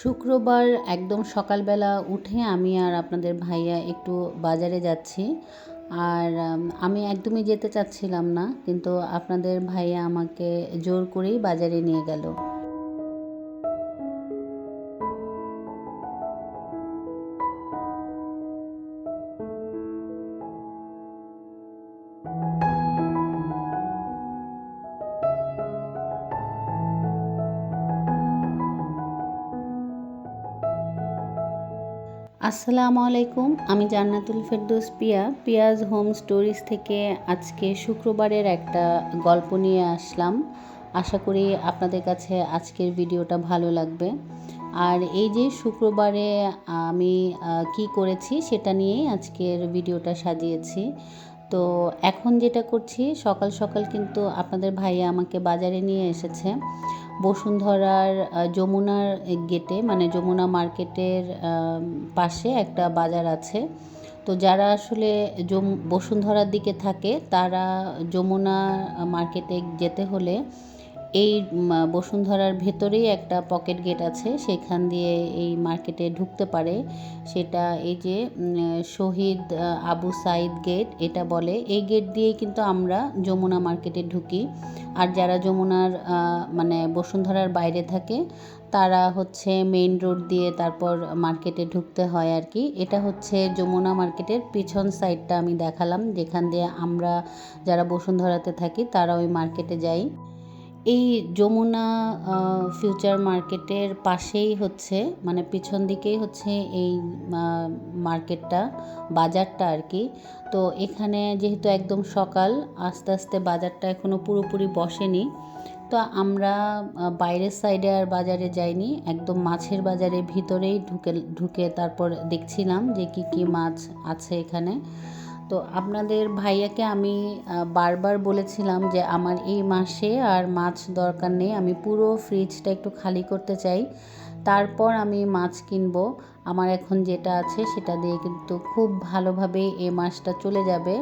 শুক্রবার একদম সকালবেলা উঠে আমি আর আপনাদের ভাইয়া একটু বাজারে যাচ্ছি। আর আমি একদমই যেতে চাচ্ছিলাম না, কিন্তু আপনাদের ভাইয়া আমাকে জোর করেই বাজারে নিয়ে গেল। আসসালামু আলাইকুম, আমি জান্নাতুল ফেরদৌস পিয়া। পিয়াজ হোম স্টোরিজ থেকে আজকে শুক্রবারের একটা গল্প নিয়ে আসলাম। আশা করি আপনাদের কাছে আজকের ভিডিওটা ভালো লাগবে। আর এই যে শুক্রবারে আমি কি করেছি সেটা নিয়েই আজকের ভিডিওটা সাজিয়েছি। তো এখন যেটা করছি, সকাল সকাল কিন্তু আপনাদের ভাইয়া আমাকে বাজারে নিয়ে এসেছে। বসুন্ধরার যমুনার গেটে মানে যমুনা মার্কেটের পাশে একটা বাজার আছে। তো যারা আসলে বসুন্ধরার দিকে থাকে, তারা যমুনা মার্কেটে যেতে হলে এই বসুন্ধরার ভেতরেই একটা পকেট গেট আছে। সেখান দিয়ে এই মার্কেটে ঢুকতে পারে। সেটা এই যে শহীদ আবু সাইদ গেট এটা বলে। এই গেট দিয়ে কিন্তু আমরা যমুনা মার্কেটে ঢুকি। আর যারা যমুনার মানে বসুন্ধরার বাইরে থাকে, তারা হচ্ছে মেইন রোড দিয়ে তারপর মার্কেটে ঢুকতে হয় আর কি। এটা হচ্ছে যমুনা মার্কেটের পিছন সাইডটা আমি দেখালাম। যেখান দিয়ে আমরা যারা বসুন্ধরাতে থাকি, তারা ওই মার্কেটে যাই। এই যমুনা ফিউচার মার্কেটের পাশেই হচ্ছে মানে পিছন দিকেই হচ্ছে এই মার্কেটটা বাজারটা আর কি। তো এখানে যেহেতু একদম সকাল, আস্তে আস্তে বাজারটা এখনও পুরোপুরি বসেনি। তো আমরা বাইরের সাইডে আর বাজারে যাইনি, একদম মাছের বাজারে ভিতরেই ঢুকে ঢুকে তারপর দেখছিলাম যে কি কি মাছ আছে এখানে। তো আপনাদের ভাইয়াকে আমি বারবার বলেছিলাম যে আমার এই মাসে আর মাছ দরকার নেই, আমি পুরো ফ্রিজটা একটু খালি করতে চাই। তারপর আমি মাছ কিনবো। আমার এখন যেটা আছে সেটা দিয়ে কিন্তু খুব ভালোভাবে এই মাসটা চলে যাবে।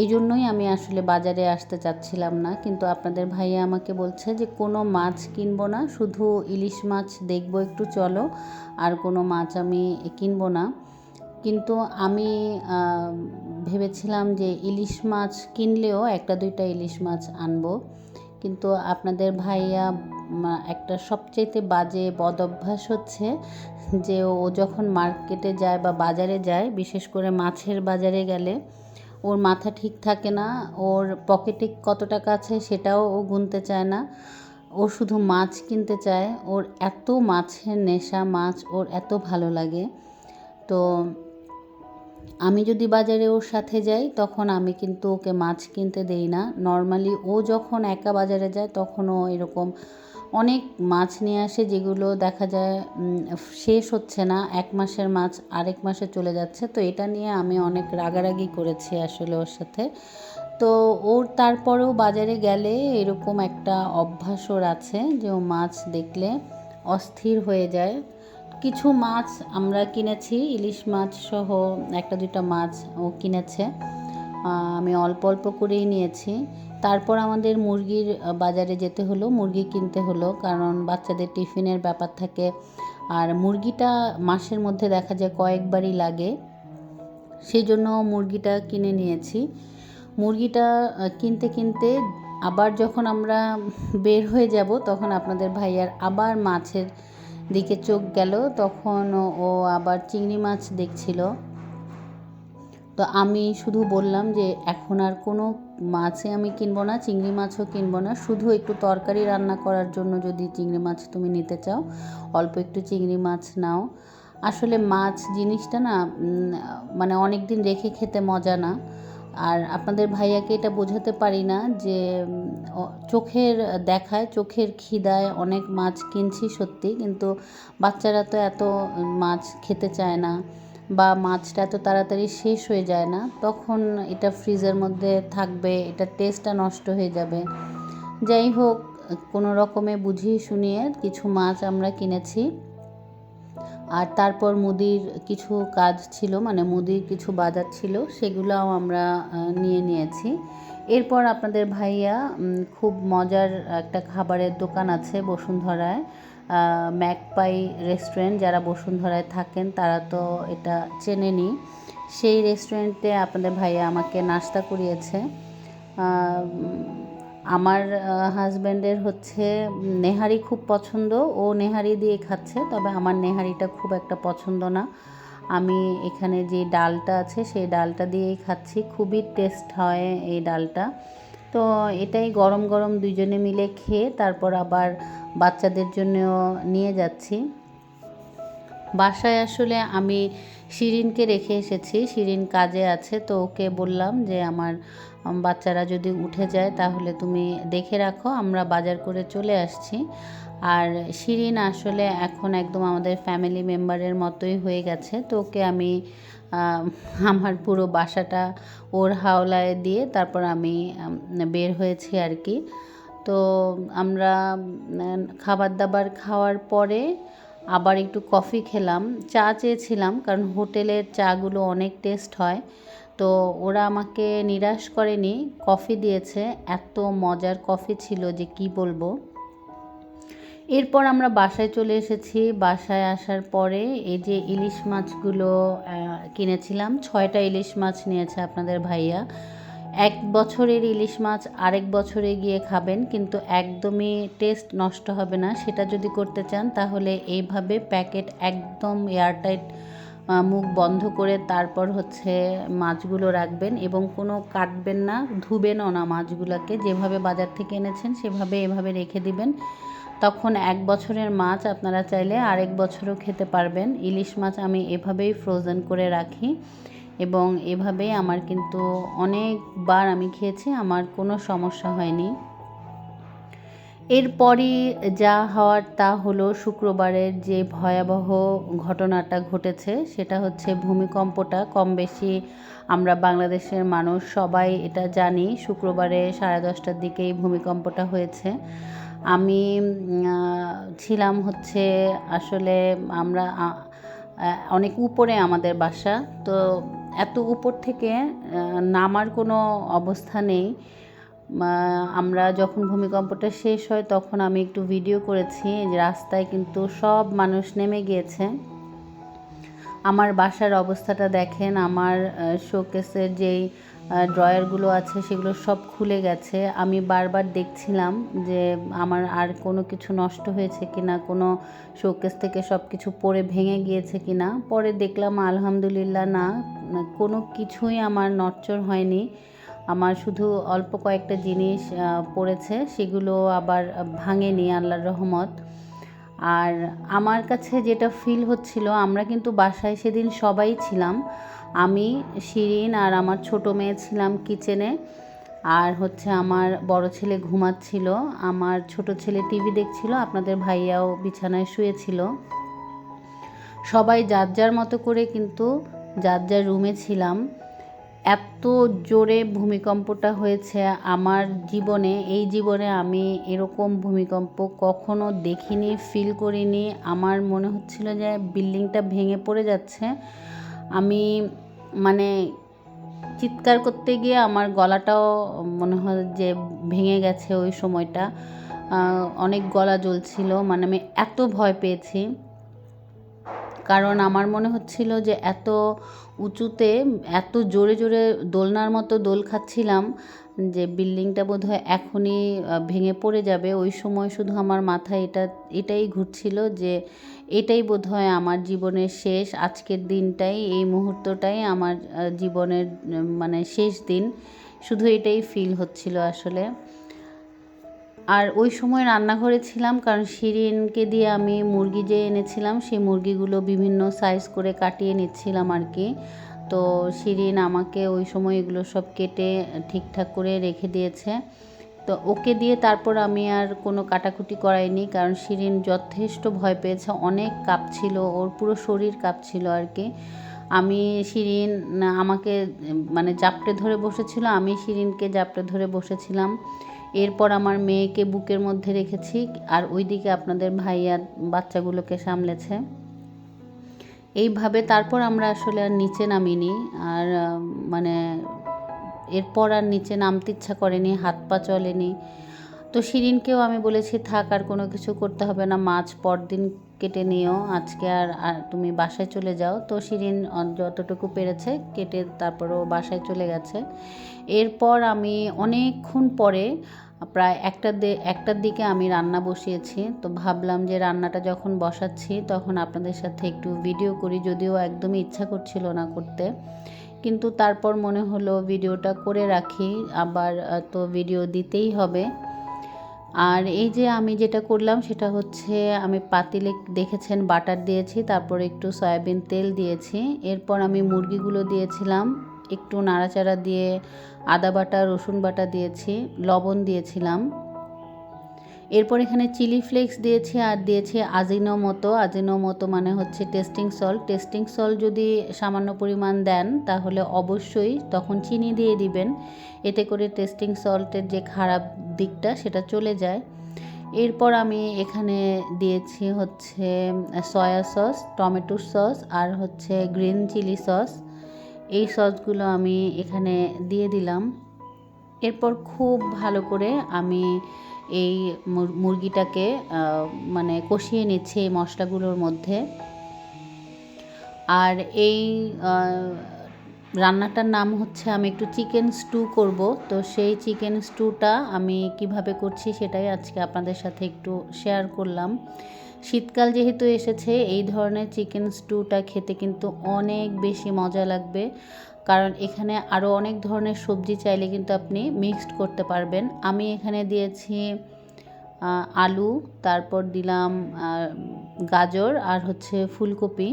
এই জন্যই আমি আসলে বাজারে আসতে চাচ্ছিলাম না। কিন্তু আপনাদের ভাইয়া আমাকে বলছে যে কোনো মাছ কিনবো না, শুধু ইলিশ মাছ দেখব একটু, চলো। আর কোনো মাছ আমি কিনবো না। কিন্তু আমি ভেবেছিলাম যে ইলিশ মাছ কিনলেও একটা দুইটা ইলিশ মাছ আনব। কিন্তু আপনাদের ভাইয়া একটা সবচাইতে বাজে বদ অভ্যাস হচ্ছে যে ও যখন মার্কেটে যায় বা বাজারে যায়, বিশেষ করে মাছের বাজারে গেলে, ওর মাথা ঠিক থাকে না, ওর পকেটে কত টাকা আছে সেটাও ও গুনতে চায় না। ও শুধু মাছ কিনতে চায়, ওর এত মাছের নেশা মাছ, ওর এত ভালো লাগে। তো আমি যদি বাজারে ওর সাথে যাই, তখন আমি কিন্তু ওকে মাছ কিনতে দেই না। নর্মালি ও যখন একা বাজারে যায়, তখন ও এরকম অনেক মাছ নিয়ে আসে, যেগুলো দেখা যায় শেষ হচ্ছে না, এক মাসের মাছ আরেক মাসে চলে যাচ্ছে। তো এটা নিয়ে আমি অনেক রাগারাগি করেছি আসলে ওর সাথে। তো ওর তারপরেও বাজারে গেলে এরকম একটা অভ্যাস ওর আছে যে ও মাছ দেখলে অস্থির হয়ে যায়। কিছু মাছ আমরা কিনেছি, ইলিশ মাছ সহ একটা দুইটা মাছ ও কিনেছে। আমি অল্প অল্প করেই নিয়েছি। তারপর আমাদের মুরগির বাজারে যেতে হলো, মুরগি কিনতে হলো, কারণ বাচ্চাদের টিফিনের ব্যাপার থাকে। আর মুরগিটা মাসের মধ্যে দেখা যায় কয়েকবারই লাগে। সেই জন্য মুরগিটা কিনে নিয়েছি। মুরগিটা কিনতে কিনতে আবার যখন আমরা বের হয়ে যাব, তখন আপনাদের ভাইয়ার আবার মাছের দিকে চোখ গেল তখন ও- আবার চিংড়ি মাছ দেখছিল। তো আমি শুধু বললাম যে, এখন আর কোনো মাছে আমি কিনবো না, চিংড়ি মাছও কিনবো না। শুধু একটু তরকারি রান্না করার জন্য যদি চিংড়ি মাছ তুমি নিতে চাও, অল্প একটু চিংড়ি মাছ নাও। আসলে মাছ জিনিসটা না মানে অনেক দিন রেখে খেতে মজা না। আর আপনাদের ভাইয়াকে এটা বোঝাতে পারি না যে চোখের দেখায়, চোখের খিদায় অনেক মাছ কিনছি সত্যি, কিন্তু বাচ্চারা তো এত মাছ খেতে চায় না বা মাছটা এত তাড়াতাড়ি শেষ হয়ে যায় না, তখন এটা ফ্রিজের মধ্যে থাকবে, এটা টেস্টটা নষ্ট হয়ে যাবে। যাই হোক কোনো রকমে বুঝিয়ে শুনিয়ে কিছু মাছ আমরা কিনেছি। আর তারপর মুদির কিছু কাজ ছিল মানে মুদির কিছু বাজার ছিল, সেগুলোও আমরা নিয়ে নিয়েছি। এরপর আপনাদের ভাইয়া খুব মজার একটা খাবারের দোকান আছে বসুন্ধরায় ম্যাকপাই রেস্টুরেন্ট। যারা বসুন্ধরায় থাকেন, তারা তো এটা চেনেনি। সেই রেস্টুরেন্টে আপনাদের ভাইয়া আমাকে নাস্তা করিয়েছে। আমার হাজব্যান্ডের হচ্ছে নেহারি খুব পছন্দ। ও নেহারি দিয়ে খাচ্ছে, তবে আমার নেহারিটা খুব একটা পছন্দ না। আমি এখানে যে ডালটা আছে, সেই ডালটা দিয়েই খাচ্ছি। খুবই টেস্ট হয় এই ডালটা। তো এটাই গরম গরম দুজনে মিলে খেয়ে তারপর আবার বাচ্চাদের জন্যও নিয়ে যাচ্ছি। বাসায় আসলে আমি শিরিনকে রেখে এসেছি। শিরিন কাজে আছে, তো ওকে বললাম যে, আমার বাচ্চারা যদি উঠে যায় তাহলে তুমি দেখে রাখো, আমরা বাজার করে চলে আসছি। আর শিরিন আসলে এখন একদম আমাদের ফ্যামিলি মেম্বারের মতোই হয়ে গেছে। তো ওকে আমি আমার পুরো বাসাটা ওর হাওলায় দিয়ে তারপর আমি বের হয়েছি আর কি। তো আমরা খাবার দাবার খাওয়ার পরে আবার একটু কফি খেলাম, চা চেয়েছিলাম কারণ হোটেলের চাগুলো অনেক টেস্ট হয়। তো ওরা আমাকে নিরাশ করেনি, কফি দিয়েছে, এত মজার কফি ছিল যে কি বলব। এরপর আমরা বাসায় চলে এসেছি, বাসায় আসার পরে এই যে ইলিশ মাছগুলো কিনেছিলাম, ছয়টা ইলিশ মাছ নিয়েছে আপনাদের ভাইয়া। এক বছরের ইলিশ মাছ আরেক বছরে গিয়ে খাবেন, কিন্তু একদমই টেস্ট নষ্ট হবে না। সেটা যদি করতে চান, তাহলে এইভাবে প্যাকেট একদম এয়ারটাইট মুখ বন্ধ করে তারপর হচ্ছে মাছগুলো রাখবেন এবং কোনো কাটবেন না, ধুবেনও না মাছগুলোকে। যেভাবে বাজার থেকে এনেছেন, সেভাবে এভাবে রেখে দিবেন। তখন এক বছরের মাছ আপনারা চাইলে আরেক বছরও খেতে পারবেন। ইলিশ মাছ আমি এভাবেই ফ্রোজেন করে রাখি। এবং এভাবেই আমার কিন্তু অনেকবার আমি খেয়েছি, আমার কোনো সমস্যা হয়নি। এরপরই যা হওয়ার তা হলো শুক্রবারের যে ভয়াবহ ঘটনাটা ঘটেছে, সেটা হচ্ছে ভূমিকম্পটা। কম বেশি আমরা বাংলাদেশের মানুষ সবাই এটা জানি, শুক্রবারে সাড়ে দশটার দিকেই ভূমিকম্পটা হয়েছে। আমি ছিলাম হচ্ছে আসলে আমরা অনেক উপরে আমাদের বাসা, তো এত উপর থেকে নামার কোনো অবস্থা নেই। আমরা যখন ভূমিকম্পটা শেষ হয় তখন আমি একটু ভিডিও করেছি রাস্তায় কিন্তু সব মানুষ নেমে গিয়েছে। আমার বাসার অবস্থাটা দেখেন, আমার শোকেসের যেই ড্রয়ারগুলো আছে, সেগুলো সব খুলে গেছে। আমি বারবার দেখছিলাম যে আমার আর কোনো কিছু নষ্ট হয়েছে কি না কোনো শোকেস থেকে সব কিছু পড়ে ভেঙে গিয়েছে কি না পরে দেখলাম, আলহামদুলিল্লাহ না, কোনো কিছুই আমার নড়চড় হয়নি। আমার শুধু অল্প কয়েকটা জিনিস পড়েছে, সেগুলো আবার ভাঙেনি, আল্লাহর রহমত। আর আমার কাছে যেটা ফিল হচ্ছিল, আমরা কিন্তু বাসায় সেদিন সবাই ছিলাম। আমি, শিরিন আর আমার ছোট মেয়ে ছিলাম কিচেনে আর হচ্ছে আমার বড় ছেলে ঘুমাচ্ছিল। আমার ছোট ছেলে টিভি দেখছিল। আপনাদের ভাইয়াও বিছানায় শুয়েছিল। সবাই যার যার মতো করে কিন্তু যার যার রুমে ছিলাম। এত জোরে ভূমিকম্পটা হয়েছে আমার জীবনে। এই জীবনে আমি এরকম ভূমিকম্প কখনো দেখিনি ফিল করিনি। আমার মনে হচ্ছিল যে বিল্ডিংটা ভেঙে পড়ে যাচ্ছে। আমি মানে চিৎকার করতে গিয়ে আমার গলাটাও মনে হয় যে ভেঙে গেছে ওই সময়টা। অনেক গলা জ্বলছিল মানে আমি এত ভয় পেয়েছি। কারণ আমার মনে হচ্ছিল যে এত উঁচুতে, এত জোরে জোরে দোলনার মতো দোল খাচ্ছিলাম যে বিল্ডিংটা বোধহয় এখনই ভেঙে পড়ে যাবে। ওই সময় শুধু আমার মাথায় এটা, এটাই ঘুরছিল যে এটাই বোধহয় আমার জীবনের শেষ, আজকের দিনটাই, এই মুহূর্তটাই আমার জীবনের মানে শেষ দিন। শুধু এটাই ফিল হচ্ছিল আসলে। আর ওই সময় রান্নাঘরে ছিলাম, কারণ শিরিনকে দিয়ে আমি মুরগি যে এনেছিলাম, সেই মুরগিগুলো বিভিন্ন সাইজ করে কাটিয়ে নিচ্ছিলাম আর কি। তো শিরিন আমাকে ওই সময় এগুলো সব কেটে ঠিকঠাক করে রেখে দিয়েছে। তো ওকে দিয়ে তারপর আমি আর কোনো কাটাকুটি করাইনি, কারণ শিরিন যথেষ্ট ভয় পেয়েছে, অনেক কাঁপছিল, ওর পুরো শরীর কাঁপছিল আর কি। আমি শিরিন, আমাকে মানে জাপটে ধরে বসেছিল, আমি শিরিনকে জাপটে ধরে বসেছিলাম। এরপর আমার মেয়েকে বুকের মধ্যে রেখেছি, আর ওইদিকে আপনাদের ভাইয়া বাচ্চাগুলোকে সামলেছে। এইভাবে তারপর আমরা আসলে আর নিচে নামিনি, আর মানে এরপর আর নিচে নামতে ইচ্ছা করেনি, হাত পা চলেনি। তো শিরিনকেও আমি বলেছি, থাক, আর কোনো কিছু করতে হবে না, মাছ পরদিন কেটে নিও, আজকে আর তুমি বাসায় চলে যাও। তো শিরিন যতটুকু পেরেছে কেটে তারপরও বাসায় চলে গেছে। এরপর আমি অনেকক্ষণ পরে, প্রায় একটা একটার দিকে আমি রান্না বসিয়েছি। তো ভাবলাম যে রান্নাটা যখন বসাচ্ছি, তখন আপনাদের সাথে একটু ভিডিও করি, যদিও একদমই ইচ্ছা করছিল না করতে। কিন্তু তারপর মনে হলো ভিডিওটা করে রাখি, আবার তো ভিডিও দিতেই হবে। আর এই যে আমি যেটা করলাম সেটা হচ্ছে আমি পাতিলে দেখেছেন, বাটার দিয়েছি, তারপর একটু সয়াবিন তেল দিয়েছি। এরপর আমি মুরগিগুলো দিয়েছিলাম, একটু নাড়াচাড়া দিয়ে আদা বাটা, রসুন বাটা দিয়েছি, লবণ দিয়েছিলাম। এরপর এখানে চিলি ফ্লেক্স দিয়েছি আর দিয়েছি আজিনো মতো আজিনো মতো মানে হচ্ছে টেস্টিং সল্ট টেস্টিং সল্ট যদি সামান্য পরিমাণ দেন, তাহলে অবশ্যই তখন চিনি দিয়ে দিবেন। এতে করে টেস্টিং সল্টের যে খারাপ দিকটা, সেটা চলে যায়। এরপর আমি এখানে দিয়েছি হচ্ছে সয়া সস, টমেটো সস আর হচ্ছে গ্রিন চিলি সস। এই সসগুলো আমি এখানে দিয়ে দিলাম। এরপর খুব ভালো করে আমি এই মুর- মুরগিটাকে মানে কষিয়ে নিচ্ছি এই মশলাগুলোর মধ্যে। আর এই রান্নাটার নাম হচ্ছে আমি একটু চিকেন স্টু করব। তো সেই চিকেন স্টুটা আমি কীভাবে করছি সেটাই আজকে আপনাদের সাথে একটু শেয়ার করলাম। শীতকাল যেহেতু এসেছে, এই ধরনের চিকেন স্টুটা খেতে কিন্তু অনেক বেশি মজা লাগবে। কারণ এখানে আরও অনেক ধরনের সবজি চাইলে কিন্তু আপনি মিক্সড করতে পারবেন। আমি এখানে দিয়েছি আলু, তারপর দিলাম গাজর আর হচ্ছে ফুলকপি।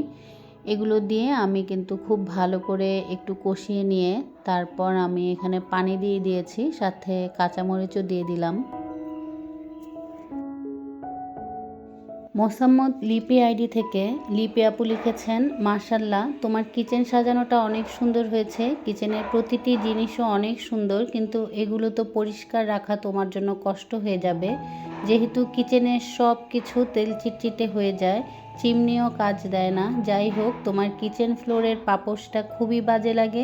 এগুলো দিয়ে আমি কিন্তু খুব ভালো করে একটু কষিয়ে নিয়ে তারপর আমি এখানে পানি দিয়ে দিয়েছি, সাথে কাঁচামরিচও দিয়ে দিলাম। মোসাম্মদ লিপি আইডি থেকে লিপি আপু লিখেছেন মার্শাল্লাহ তোমার কিচেন সাজানোটা অনেক সুন্দর হয়েছে। কিচেনের প্রতিটি জিনিসও অনেক সুন্দর, কিন্তু এগুলো তো পরিষ্কার রাখা তোমার জন্য কষ্ট হয়ে যাবে। যেহেতু কিচেনের সব কিছু তেল চিটচিটে হয়ে যায়, চিমনিও কাজ দেয় না। যাই হোক, তোমার কিচেন ফ্লোরের পাপোশটা খুবই বাজে লাগে।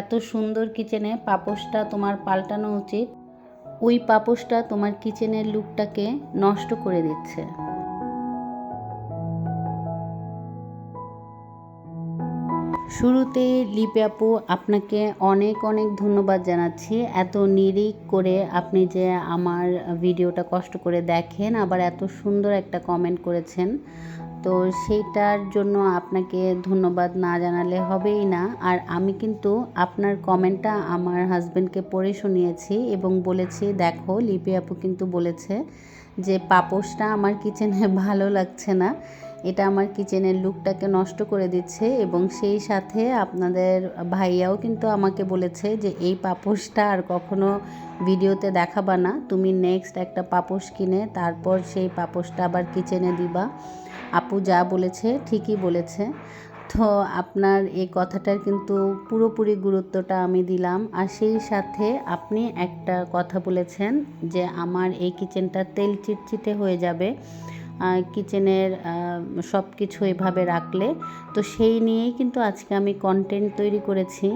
এত সুন্দর কিচেনে পাপোশটা তোমার পাল্টানো উচিত। ওই পাপোশটা তোমার কিচেনের লুকটাকে নষ্ট করে দিচ্ছে। শুরুতে লিপি আপু, আপনাকে অনেক অনেক ধন্যবাদ জানাচ্ছি। এত নিরিখ করে আপনি যে আমার ভিডিওটা কষ্ট করে দেখেন, আবার এত সুন্দর একটা কমেন্ট করেছেন। তো সেইটার জন্য আপনাকে ধন্যবাদ না জানালে হবেই না। আর আমি কিন্তু আপনার কমেন্টটা আমার হাজব্যান্ডকে পড়ে শুনিয়েছি এবং বলেছি, দেখো, লিপি আপু কিন্তু বলেছে যে পাপোশটা আমার কিচেনে ভালো লাগছে না। এটা আমার কিচেনের লুকটাকে নষ্ট করে দিচ্ছে এবং সেই সাথে আপনাদের ভাইয়াও কিন্তু আমাকে বলেছে যে এই পাপোশটা আর কখনো ভিডিওতে দেখাবা না। তুমি নেক্সট একটা পাপোশ কিনে তারপর সেই পাপোশটা আবার কিচেনে দিবা। আপু যা বলেছে ঠিকই বলেছে। তো আপনার এই কথাটার কিন্তু পুরোপুরি গুরুত্বটা আমি দিলাম। আর সেই সাথে আপনি একটা কথা বলেছেন যে আমার এই কিচেনটা তেল চিটচিটে হয়ে যাবে। কিচেনের সব কিছু এভাবে রাখলে। তো সেই নিয়েই কিন্তু আজকে আমি কন্টেন্ট তৈরি করেছি।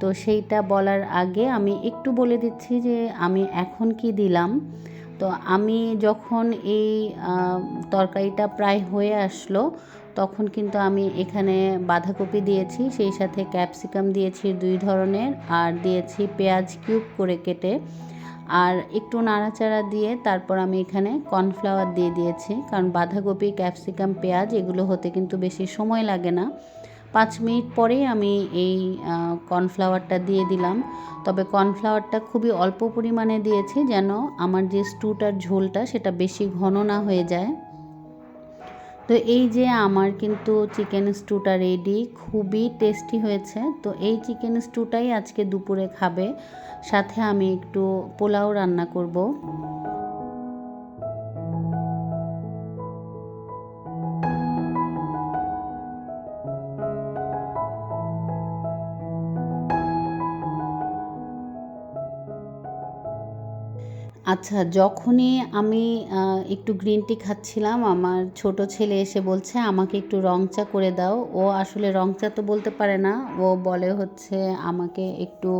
তো সেইটা বলার আগে আমি একটু বলে দিচ্ছি যে আমি এখন কি দিলাম। তো আমি যখন এই তরকারিটা প্রায় হয়ে আসলো, তখন কিন্তু আমি এখানে বাঁধাকপি দিয়েছি, সেই সাথে ক্যাপসিকাম দিয়েছি দুই ধরনের, আর দিয়েছি পেঁয়াজ কিউব করে কেটে। আর একটু নাড়াচাড়া দিয়ে তারপর আমি এখানে কর্নফ্লাওয়ার দিয়ে দিয়েছি। কারণ বাঁধাকপি, ক্যাপসিকাম, পেঁয়াজ এগুলো হতে কিন্তু বেশি সময় লাগে না। পাঁচ মিনিট পরেই আমি এই কর্নফ্লাওয়ারটা দিয়ে দিলাম। তবে কর্নফ্লাওয়ারটা খুবই অল্প পরিমাণে দিয়েছি যেন আমার যে স্টুটার ঝোলটা সেটা বেশি ঘন না হয়ে যায়। তো এই যে আমার কিন্তু চিকেন স্টুটা রেডি খুবই টেস্টি হয়েছে। তো এই চিকেন স্টুটাই আজকে দুপুরে খাবে। সাথে আমি একটু পোলাও রান্না করব। আচ্ছা যখনই আমি একটু গ্রিন টি খাচ্ছিলাম, আমার ছোট ছেলে এসে বলছে, আমাকে একটু রং চা করে দাও। ও আসলে রং চা তো বলতে পারে না, ও বলে হচ্ছে, আমাকে একটু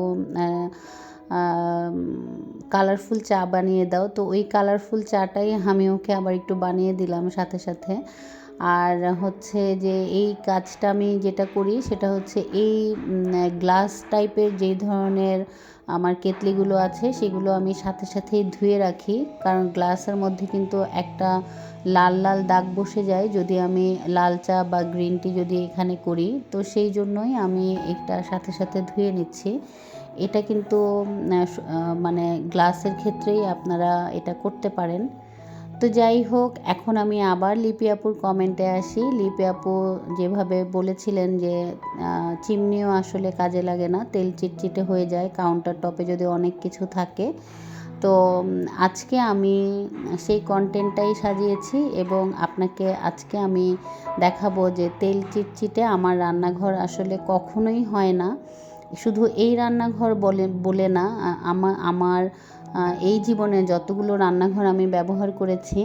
কালারফুল চা বানিয়ে দাও। তো ওই কালারফুল চাটাই আমি ওকে আবার একটু বানিয়ে দিলাম সাথে সাথে। আর হচ্ছে যে, এই কাজটা আমি যেটা করি, সেটা হচ্ছে এই গ্লাস টাইপের যেই ধরনের আমার কেতলিগুলো আছে, সেগুলো আমি সাথে সাথেই ধুয়ে রাখি। কারণ গ্লাসের মধ্যে কিন্তু একটা লাল লাল দাগ বসে যায়, যদি আমি লাল চা বা গ্রিন টি যদি এখানে করি। তো সেই জন্যই আমি একটা সাথে সাথে ধুয়ে নিচ্ছি। এটা কিন্তু মানে গ্লাসের ক্ষেত্রেই আপনারা এটা করতে পারেন। তো যাই হোক, এখন আমি আবার লিপি আপুর কমেন্টে আসি। লিপি আপু যেভাবে বলেছিলেন যে চিমনিও আসলে কাজে লাগে না, তেল চিটচিটে হয়ে যায় কাউন্টার টপে যদি অনেক কিছু থাকে। তো আজকে আমি সেই কন্টেন্টটাই সাজিয়েছি এবং আপনাকে আজকে আমি দেখাবো যে, তেল চিটচিটে আমার রান্নাঘর আসলে কখনোই হয় না। শুধু এই রান্নাঘর বলে বলে না আমার এই জীবনে যতগুলো রান্নাঘর আমি ব্যবহার করেছি,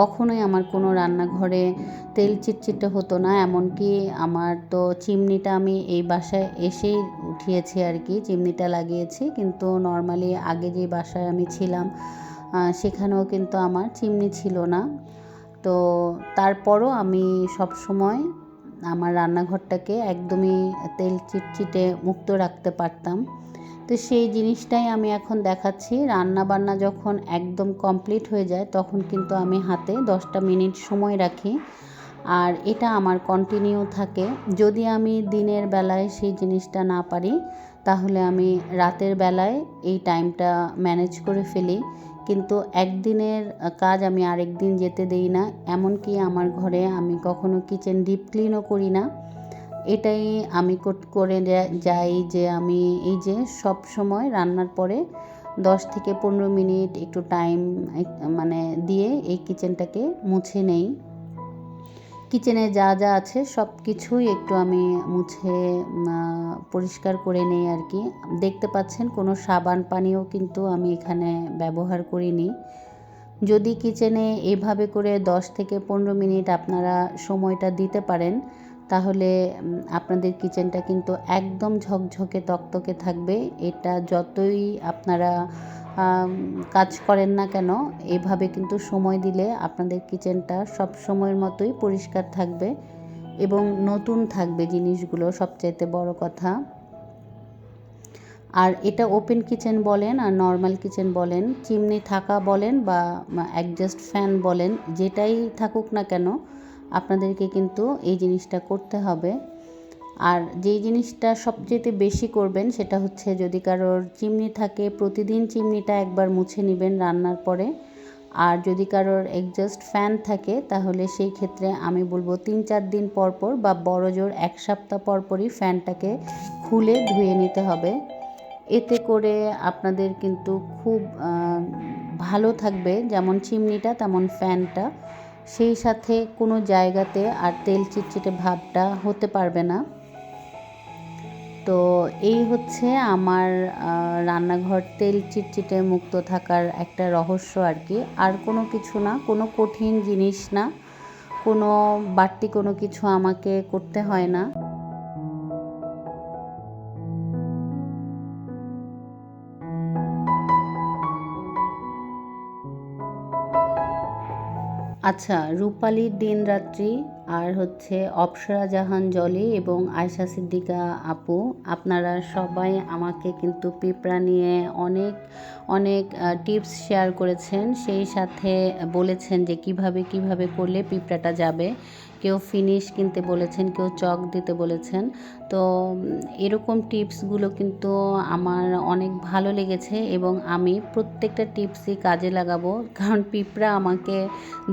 কখনোই আমার কোনো রান্নাঘরে তেল চিটচিটে হতো না, এমনকি আমার তো চিমনিটা আমি এই বাসায় এসেই উঠিয়েছি আর কি, চিমনিটা লাগিয়েছি, কিন্তু নর্মালি আগে যে বাসায় আমি ছিলাম সেখানেও কিন্তু আমার চিমনি ছিল না। তো তারপরও আমি সব সময় আমার রান্নাঘরটাকে একদমই তেল চিটচিটে মুক্ত রাখতে পারতাম। তো সেই জিনিসটাই আমি এখন দেখাচ্ছি। রান্না বান্না যখন একদম কমপ্লিট হয়ে যায়, তখন কিন্তু আমি হাতে দশটা মিনিট সময় রাখি। আর এটা আমার কন্টিনিউ থাকে। যদি আমি দিনের বেলায় সেই জিনিসটা না পারি, তাহলে আমি রাতের বেলায় এই টাইমটা ম্যানেজ করে ফেলি। কিন্তু একদিনের কাজ আমি আরেক দিন যেতে দেই না। এমনকি আমার ঘরে আমি কখনো কিচেন ডিপ ক্লিনও করি না। এটাই আমি করে যাই যে আমি এই যে সব সময় রান্নার পরে দশ থেকে পনেরো মিনিট একটু টাইম মানে দিয়ে এই কিচেনটাকে মুছে নেই। কিচেনে যা যা আছে সব কিছুই একটু আমি মুছে পরিষ্কার করে নেই আর কি। দেখতে পাচ্ছেন কোনো সাবান পানিও কিন্তু আমি এখানে ব্যবহার করিনি। যদি কিচেনে এভাবে করে দশ থেকে পনেরো মিনিট আপনারা সময়টা দিতে পারেন তাহলে আপনাদের কিচেনটা কিন্তু একদম ঝকঝকে, তকতকে থাকবে। এটা যতই আপনারা কাজ করেন না কেন, এভাবে কিন্তু সময় দিলে আপনাদের কিচেনটা সব সময়ের মতোই পরিষ্কার থাকবে এবং নতুন থাকবে জিনিসগুলো সবচাইতে বড় কথা। আর এটা ওপেন কিচেন বলেন আর নর্মাল কিচেন বলেন, চিমনি থাকা বলেন বা অ্যাডজাস্ট ফ্যান বলেন, যেটাই থাকুক না কেন আপনাদেরকে কিন্তু এই জিনিসটা করতে হবে। আর যেই জিনিসটা সবচেয়ে বেশি করবেন সেটা হচ্ছে যদি কারোর চিমনি থাকে, প্রতিদিন চিমনিটা একবার মুছে নেবেন রান্নার পরে। আর যদি কারোর একজাস্ট ফ্যান থাকে, তাহলে সেই ক্ষেত্রে আমি বলব তিন চার দিন পর পর বা বড় জোর এক সপ্তাহ পর পরই ফ্যানটাকে খুলে ধুয়ে নিতে হবে। এতে করে আপনাদের কিন্তু খুব ভালো থাকবে। যেমন চিমনিটা, তেমন ফ্যানটা সেই সাথে কোনো জায়গাতে আর তেল চিটচিটে ভাবটা হতে পারবে না। তো এই হচ্ছে আমার রান্নাঘর তেল চিটচিটে মুক্ত থাকার একটা রহস্য আর কি। আর কোনো কিছু না, কোনো কঠিন জিনিস না, কোনো বাড়তি কোনো কিছু আমাকে করতে হয় না। আচ্ছা রূপালীর দিন রাত্রি আর হচ্ছে অপসরা জাহান জলি এবং আয়সা সিদ্দিকা আপু, আপনারা সবাই আমাকে কিন্তু পিঁপড়া নিয়ে অনেক অনেক টিপস শেয়ার করেছেন। সেই সাথে বলেছেন যে কীভাবে কীভাবে করলে পিঁপড়াটা যাবে। কেউ ফিনিশ কিনতে বলেছেন, কেউ চক দিতে বলেছেন। তো এরকম টিপসগুলো কিন্তু আমার অনেক ভালো লেগেছে এবং আমি প্রত্যেকটা টিপসই কাজে লাগাবো, কারণ পিঁপড়া আমাকে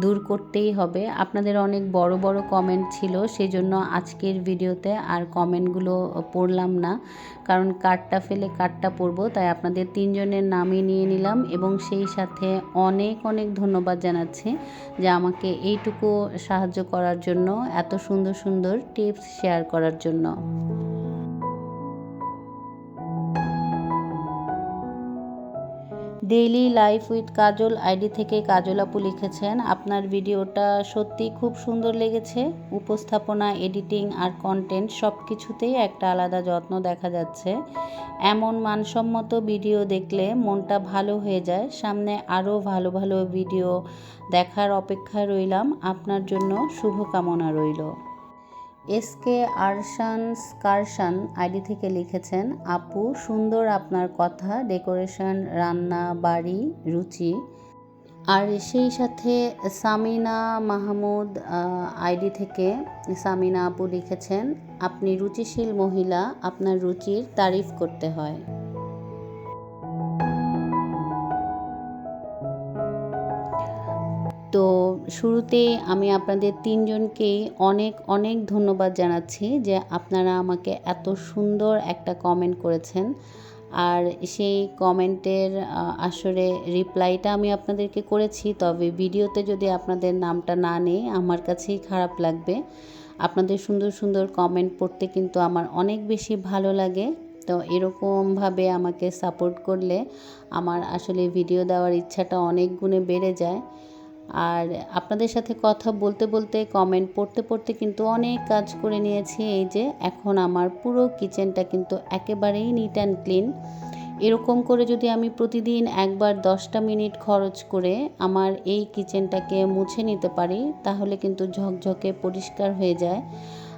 দূর করতেই হবে। আপনাদের অনেক বড় বড় কমেন্ট ছিল সেই জন্য আজকের ভিডিওতে আর কমেন্টগুলো পড়লাম না। কারণ কার্ডটা ফেলে কার্ডটা পড়ব, তাই আপনাদের তিনজনের নামই নিয়ে নিলাম এবং সেই সাথে অনেক অনেক ধন্যবাদ জানাচ্ছি যে আমাকে এইটুকু সাহায্য করার জন্য, এত সুন্দর সুন্দর টিপস শেয়ার করার জন্য। Daily life with Kajal ID থেকে কাজল আপু লিখেছেন, আপনার ভিডিওটা সত্যি খুব সুন্দর লেগেছে। উপস্থাপনা এডিটিং আর কন্টেন্ট সব কিছুতেই একটা আলাদা যত্ন দেখা যাচ্ছে। এমন মানসম্মত ভিডিও দেখলে মনটা ভালো হয়ে যায়। সামনে আরও ভালো ভালো ভিডিও দেখার অপেক্ষা রইলাম। আপনার জন্য শুভকামনা রইল। এসকে আরশান স্কারশান আইডি থেকে লিখেছেন, আপু, সুন্দর আপনার কথা, ডেকোরেশন, রান্না, বাড়ি, রুচি। আর সেই সাথে সামিনা মাহমুদ আইডি থেকে সামিনা আপু লিখেছেন, আপনি রুচিশীল মহিলা, আপনার রুচির তারিফ করতে হয়। তো শুরুতে আমি আপনাদের তিনজনকেই অনেক অনেক ধন্যবাদ জানাচ্ছি যে আপনারা আমাকে এত সুন্দর একটা কমেন্ট করেছেন। আর সেই কমেন্টের আসলে রিপ্লাইটা আমি আপনাদেরকে করেছি, তবে ভিডিওতে যদি আপনাদের নামটা না নেই, আমার কাছেই খারাপ লাগবে। আপনাদের সুন্দর সুন্দর কমেন্ট পড়তে কিন্তু আমার অনেক বেশি ভালো লাগে। তো এরকমভাবে আমাকে সাপোর্ট করলে আমার আসলে ভিডিও দেওয়ার ইচ্ছাটা অনেক গুণে বেড়ে যায়। আর আপনাদের সাথে কথা বলতে বলতে কমেন্ট পড়তে পড়তে কিন্তু অনেক কাজ করে নিয়েছি। এই যে এখন আমার পুরো কিচেনটা কিন্তু একেবারেই নিট অ্যান্ড ক্লিন এরকম করে যদি আমি প্রতিদিন একবার দশটা মিনিট খরচ করে আমার এই কিচেনটাকে মুছে নিতে পারি, তাহলে কিন্তু ঝকঝকে পরিষ্কার হয়ে যায়।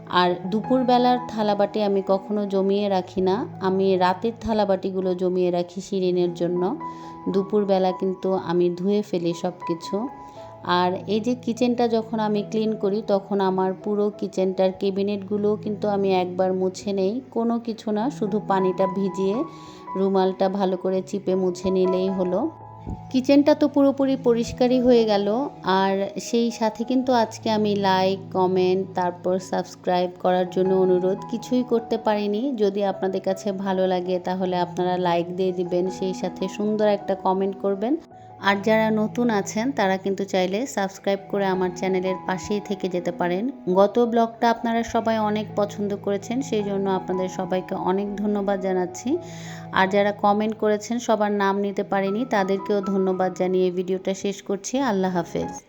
আর দুপুরবেলার থালাবাটি আমি কখনো জমিয়ে রাখি না। আমি রাতের থালাবাটিগুলো জমিয়ে রাখি শিরিনের জন্য। দুপুরবেলা কিন্তু আমি ধুয়ে ফেলি সব কিছু আর এই যে কিচেনটা যখন আমি ক্লিন করি, তখন আমার পুরো কিচেনটার কেবিনেটগুলোও কিন্তু আমি একবার মুছে নেই। কোনো কিছু না, শুধু পানিটা ভিজিয়ে রুমালটা ভালো করে চিপে মুছে নিলেই হলো। কিচেনটা তো পুরোপুরি পরিষ্কারই হয়ে গেল। আর সেই সাথে কিন্তু আজকে আমি লাইক কমেন্ট তারপর সাবস্ক্রাইব করার জন্য অনুরোধ, কিছুই করতে পারিনি। যদি আপনাদের কাছে ভালো লাগে, তাহলে আপনারা লাইক দিয়ে দিবেন, সেই সাথে সুন্দর একটা কমেন্ট করবেন। আর যারা নতুন আছেন, তারা কিন্তু চাইলে সাবস্ক্রাইব করে আমার চ্যানেলের পাশেই থেকে যেতে পারেন। গত ব্লগটা আপনারা সবাই অনেক পছন্দ করেছেন, সেই জন্য আপনাদের সবাইকে অনেক ধন্যবাদ জানাচ্ছি। আর যারা কমেন্ট করেছেন, সবার নাম নিতে পারিনি, তাদেরকেও ধন্যবাদ জানিয়ে ভিডিওটা শেষ করছি। আল্লাহ হাফেজ।